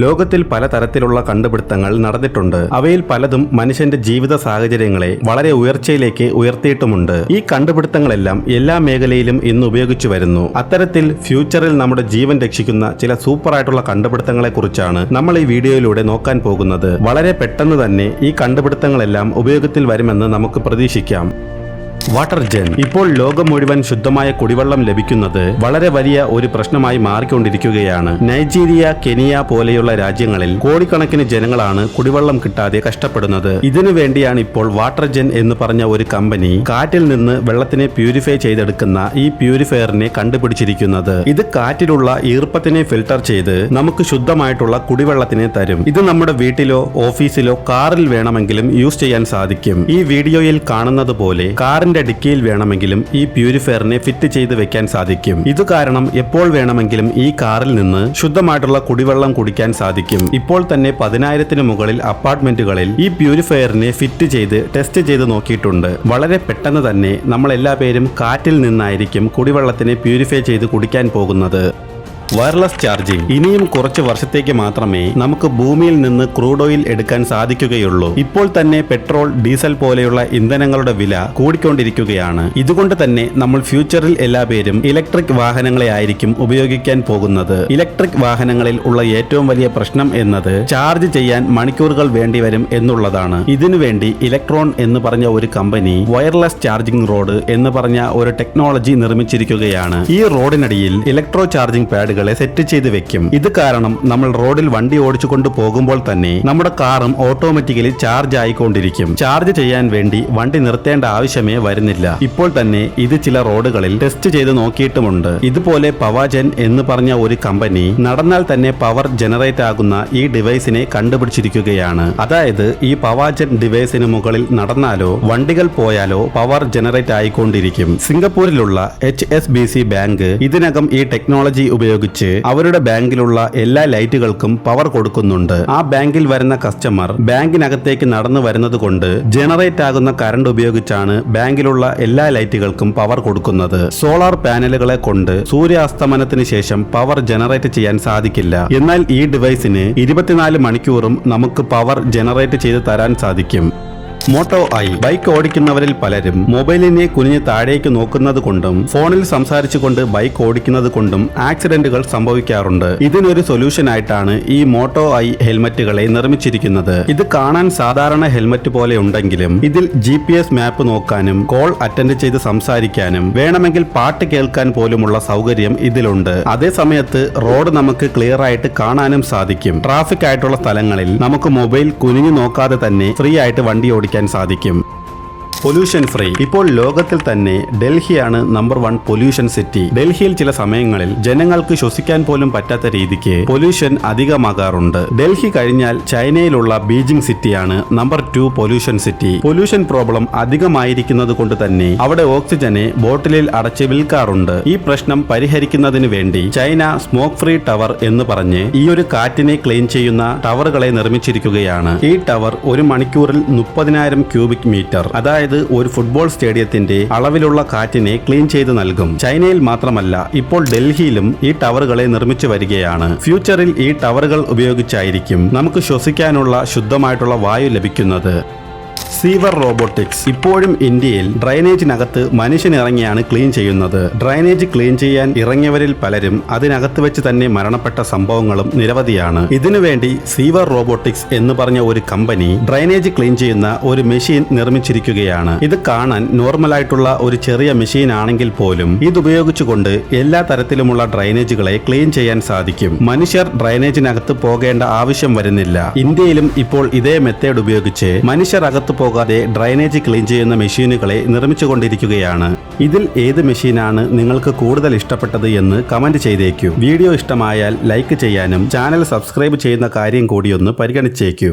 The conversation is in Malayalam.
ലോകത്തിൽ പലതരത്തിലുള്ള കണ്ടുപിടുത്തങ്ങൾ നടന്നിട്ടുണ്ട്. അവയിൽ പലതും മനുഷ്യന്റെ ജീവിത സാഹചര്യങ്ങളെ വളരെ ഉയർച്ചയിലേക്ക് ഉയർത്തിയിട്ടുമുണ്ട്. ഈ കണ്ടുപിടുത്തങ്ങളെല്ലാം എല്ലാ മേഖലയിലും ഇന്ന് ഉപയോഗിച്ചു വരുന്നു. അത്തരത്തിൽ ഫ്യൂച്ചറിൽ നമ്മുടെ ജീവൻ രക്ഷിക്കുന്ന ചില സൂപ്പർ ആയിട്ടുള്ള കണ്ടുപിടുത്തങ്ങളെ കുറിച്ചാണ് നമ്മൾ ഈ വീഡിയോയിലൂടെ നോക്കാൻ പോകുന്നത്. വളരെ പെട്ടെന്ന് തന്നെ ഈ കണ്ടുപിടുത്തങ്ങളെല്ലാം ഉപയോഗത്തിൽ വരുമെന്ന് നമുക്ക് പ്രതീക്ഷിക്കാം. Water gen. ഇപ്പോൾ ലോകം മുഴുവൻ ശുദ്ധമായ കുടിവെള്ളം ലഭിക്കുന്നത് വളരെ വലിയ ഒരു പ്രശ്നമായി മാറിക്കൊണ്ടിരിക്കുകയാണ്. നൈജീരിയ കെനിയ പോലെയുള്ള രാജ്യങ്ങളിൽ കോടിക്കണക്കിന് ജനങ്ങളാണ് കുടിവെള്ളം കിട്ടാതെ കഷ്ടപ്പെടുന്നത്. ഇതിനു വേണ്ടിയാണ് ഇപ്പോൾ വാട്ടർ ജെൻ എന്ന് പറഞ്ഞ ഒരു കമ്പനി കാറ്റിൽ നിന്ന് വെള്ളത്തിനെ പ്യൂരിഫൈ ചെയ്തെടുക്കുന്ന ഈ പ്യൂരിഫയറിനെ കണ്ടുപിടിച്ചിരിക്കുന്നത്. ഇത് കാറ്റിലുള്ള ഈർപ്പത്തിനെ ഫിൽട്ടർ ചെയ്ത് നമുക്ക് ശുദ്ധമായിട്ടുള്ള കുടിവെള്ളത്തിനെ തരും. ഇത് നമ്മുടെ വീട്ടിലോ ഓഫീസിലോ കാറിൽ വേണമെങ്കിലും യൂസ് ചെയ്യാൻ സാധിക്കും. ഈ വീഡിയോയിൽ കാണുന്നത് പോലെ കാറിന്റെ ഡിക്കിയിൽ വേണമെങ്കിലും ഈ പ്യൂരിഫയറിനെ ഫിറ്റ് ചെയ്ത് വെക്കാൻ സാധിക്കും. ഇത് കാരണം എപ്പോൾ വേണമെങ്കിലും ഈ കാറിൽ നിന്ന് ശുദ്ധമായിട്ടുള്ള കുടിവെള്ളം കുടിക്കാൻ സാധിക്കും. ഇപ്പോൾ തന്നെ പതിനായിരത്തിന് മുകളിൽ അപ്പാർട്ട്മെന്റുകളിൽ ഈ പ്യൂരിഫയറിനെ ഫിറ്റ് ചെയ്ത് ടെസ്റ്റ് ചെയ്ത് നോക്കിയിട്ടുണ്ട്. വളരെ പെട്ടെന്ന് തന്നെ നമ്മൾ എല്ലാ പേരും കാറ്റിൽ നിന്നായിരിക്കും കുടിവെള്ളത്തിനെ പ്യൂരിഫൈ ചെയ്ത് കുടിക്കാൻ പോകുന്നത്. വയർലെസ് ചാർജിംഗ് ഇനിയും കുറച്ച് വർഷത്തേക്ക് മാത്രമേ നമുക്ക് ഭൂമിയിൽ നിന്ന് ക്രൂഡ് ഓയിൽ എടുക്കാൻ സാധിക്കുകയുള്ളൂ. ഇപ്പോൾ തന്നെ പെട്രോൾ ഡീസൽ പോലെയുള്ള ഇന്ധനങ്ങളുടെ വില കൂടിക്കൊണ്ടിരിക്കുകയാണ്. ഇതുകൊണ്ട് തന്നെ നമ്മൾ ഫ്യൂച്ചറിൽ എല്ലാ പേരും ഇലക്ട്രിക് വാഹനങ്ങളെ ആയിരിക്കും ഉപയോഗിക്കാൻ പോകുന്നത്. ഇലക്ട്രിക് വാഹനങ്ങളിൽ ഉള്ള ഏറ്റവും വലിയ പ്രശ്നം എന്നത് ചാർജ് ചെയ്യാൻ മണിക്കൂറുകൾ വേണ്ടിവരും എന്നുള്ളതാണ്. ഇതിനുവേണ്ടി ഇലക്ട്രോൺ എന്ന് പറഞ്ഞ ഒരു കമ്പനി വയർലെസ് ചാർജിംഗ് റോഡ് എന്ന് പറഞ്ഞ ഒരു ടെക്നോളജി നിർമ്മിച്ചിരിക്കുകയാണ്. ഈ റോഡിനടിയിൽ ഇലക്ട്രോ ചാർജിംഗ് പാഡുകളെ സെറ്റ് ചെയ്ത് വെക്കും. ഇത് കാരണം നമ്മൾ റോഡിൽ വണ്ടി ഓടിച്ചുകൊണ്ട് പോകുമ്പോൾ തന്നെ നമ്മുടെ കാറും ഓട്ടോമാറ്റിക്കലി ചാർജ് ആയിക്കൊണ്ടിരിക്കും. ചാർജ് ചെയ്യാൻ വേണ്ടി വണ്ടി നിർത്തേണ്ട ആവശ്യമേ വരുന്നില്ല. ഇപ്പോൾ തന്നെ ഇത് ചില റോഡുകളിൽ ടെസ്റ്റ് ചെയ്ത് നോക്കിയിട്ടുമുണ്ട്. ഇതുപോലെ പവാജൻ എന്ന് പറഞ്ഞ ഒരു കമ്പനി നടന്നാൽ തന്നെ പവർ ജനറേറ്റ് ആകുന്ന ഈ ഡിവൈസിനെ കണ്ടുപിടിച്ചിരിക്കുകയാണ്. അതായത് ഈ പവാജൻ ഡിവൈസിന് മുകളിൽ നടന്നാലോ വണ്ടികൾ പോയാലോ പവർ ജനറേറ്റ് ആയിക്കൊണ്ടിരിക്കും. സിംഗപ്പൂരിലുള്ള H S B C bank ഇതിനകം ഈ ടെക്നോളജി ഉപയോഗിച്ച് അവരുടെ ബാങ്കിലുള്ള എല്ലാ ലൈറ്റുകൾക്കും പവർ കൊടുക്കുന്നുണ്ട്. ആ ബാങ്കിൽ വരുന്ന കസ്റ്റമർ ബാങ്കിനകത്തേക്ക് നടന്നു വരുന്നത് കൊണ്ട് ജനറേറ്റ് ആകുന്ന കറണ്ട് ഉപയോഗിച്ചാണ് ബാങ്കിലുള്ള എല്ലാ ലൈറ്റുകൾക്കും പവർ കൊടുക്കുന്നത്. സോളാർ പാനലുകളെ കൊണ്ട് സൂര്യാസ്തമനത്തിന് ശേഷം പവർ ജനറേറ്റ് ചെയ്യാൻ സാധിക്കില്ല. എന്നാൽ ഈ ഡിവൈസിന് ഇരുപത്തിനാല് മണിക്കൂറും നമുക്ക് പവർ ജനറേറ്റ് ചെയ്ത് തരാൻ സാധിക്കും. മോട്ടോ ഐ ബൈക്ക് ഓടിക്കുന്നവരിൽ പലരും മൊബൈലിനെ കുനിഞ്ഞ് താഴേക്ക് നോക്കുന്നത് കൊണ്ടും ഫോണിൽ സംസാരിച്ചുകൊണ്ട് ബൈക്ക് ഓടിക്കുന്നത് കൊണ്ടും ആക്സിഡന്റുകൾ സംഭവിക്കാറുണ്ട്. ഇതിനൊരു സൊല്യൂഷൻ ആയിട്ടാണ് ഈ മോട്ടോ ഐ ഹെൽമറ്റുകളെ നിർമ്മിച്ചിരിക്കുന്നത്. ഇത് കാണാൻ സാധാരണ ഹെൽമറ്റ് പോലെ ഉണ്ടെങ്കിലും ഇതിൽ ജി മാപ്പ് നോക്കാനും കോൾ അറ്റൻഡ് ചെയ്ത് സംസാരിക്കാനും വേണമെങ്കിൽ പാട്ട് കേൾക്കാൻ പോലുമുള്ള സൗകര്യം ഇതിലുണ്ട്. അതേ സമയത്ത് റോഡ് നമുക്ക് ക്ലിയർ ആയിട്ട് കാണാനും സാധിക്കും. ട്രാഫിക് ആയിട്ടുള്ള സ്ഥലങ്ങളിൽ നമുക്ക് മൊബൈൽ കുനിഞ്ഞു നോക്കാതെ തന്നെ ഫ്രീ ആയിട്ട് വണ്ടി ഓടിക്കാൻ സാധിക്കും. പൊല്യൂഷൻ ഫ്രീ ഇപ്പോൾ ലോകത്തിൽ തന്നെ ഡൽഹിയാണ് നമ്പർ വൺ പൊല്യൂഷൻ സിറ്റി ഡൽഹിയിൽ ചില സമയങ്ങളിൽ ജനങ്ങൾക്ക് ശ്വസിക്കാൻ പോലും പറ്റാത്ത രീതിക്ക് പൊല്യൂഷൻ അധികമാകാറുണ്ട്. ഡൽഹി കഴിഞ്ഞാൽ ചൈനയിലുള്ള ബീജിംഗ് സിറ്റിയാണ് number two pollution city pollution problem അധികമായിരിക്കുന്നത് കൊണ്ട് തന്നെ അവിടെ ഓക്സിജനെ ബോട്ടിലിൽ അടച്ച് വിൽക്കാറുണ്ട്. ഈ പ്രശ്നം പരിഹരിക്കുന്നതിന് വേണ്ടി ചൈന സ്മോക്ക് ഫ്രീ ടവർ എന്ന് പറഞ്ഞ് ഈ ഒരു കാറ്റിനെ ക്ലീൻ ചെയ്യുന്ന ടവറുകളെ നിർമ്മിച്ചിരിക്കുകയാണ്. ഈ ടവർ ഒരു മണിക്കൂറിൽ മുപ്പതിനായിരം ക്യൂബിക് മീറ്റർ അതായത് ഒരു ഫുട്ബോൾ സ്റ്റേഡിയത്തിന്റെ അളവിലുള്ള കാറ്റിനെ ക്ലീൻ ചെയ്ത് നൽകും. ചൈനയിൽ മാത്രമല്ല ഇപ്പോൾ ഡൽഹിയിലും ഈ ടവറുകളെ നിർമ്മിച്ചു വരികയാണ്. ഫ്യൂച്ചറിൽ ഈ ടവറുകൾ ഉപയോഗിച്ചായിരിക്കും നമുക്ക് ശ്വസിക്കാനുള്ള ശുദ്ധമായിട്ടുള്ള വായു ലഭിക്കുന്നത്. സീവർ റോബോട്ടിക്സ് ഇപ്പോഴും ഇന്ത്യയിൽ ഡ്രൈനേജിനകത്ത് മനുഷ്യൻ ഇറങ്ങിയാണ് ക്ലീൻ ചെയ്യുന്നത്. ഡ്രൈനേജ് ക്ലീൻ ചെയ്യാൻ ഇറങ്ങിയവരിൽ പലരും അതിനകത്ത് വെച്ച് തന്നെ മരണപ്പെട്ട സംഭവങ്ങളും നിരവധിയാണ്. ഇതിനുവേണ്ടി സീവർ റോബോട്ടിക്സ് എന്ന് പറഞ്ഞ ഒരു കമ്പനി ഡ്രൈനേജ് ക്ലീൻ ചെയ്യുന്ന ഒരു മെഷീൻ നിർമ്മിച്ചിരിക്കുകയാണ്. ഇത് കാണാൻ നോർമൽ ആയിട്ടുള്ള ഒരു ചെറിയ മെഷീൻ ആണെങ്കിൽ പോലും ഇത് ഉപയോഗിച്ചുകൊണ്ട് എല്ലാ തരത്തിലുമുള്ള ഡ്രൈനേജുകളെ ക്ലീൻ ചെയ്യാൻ സാധിക്കും. മനുഷ്യർ ഡ്രൈനേജിനകത്ത് പോകേണ്ട ആവശ്യം വരുന്നില്ല. ഇന്ത്യയിലും ഇപ്പോൾ ഇതേ മെത്തേഡ് ഉപയോഗിച്ച് മനുഷ്യർ അകത്ത് പോകാതെ ഡ്രൈനേജ് ക്ലീൻ ചെയ്യുന്ന മെഷീനുകളെ നിർമ്മിച്ചുകൊണ്ടിരിക്കുകയാണ്. ഇതിൽ ഏത് മെഷീനാണ് നിങ്ങൾക്ക് കൂടുതൽ ഇഷ്ടപ്പെട്ടത് എന്ന് കമന്റ് ചെയ്തേക്കൂ. വീഡിയോ ഇഷ്ടമായാൽ ലൈക്ക് ചെയ്യാനും ചാനൽ സബ്സ്ക്രൈബ് ചെയ്യുന്ന കാര്യം കൂടിയൊന്ന് പരിഗണിച്ചേക്കൂ.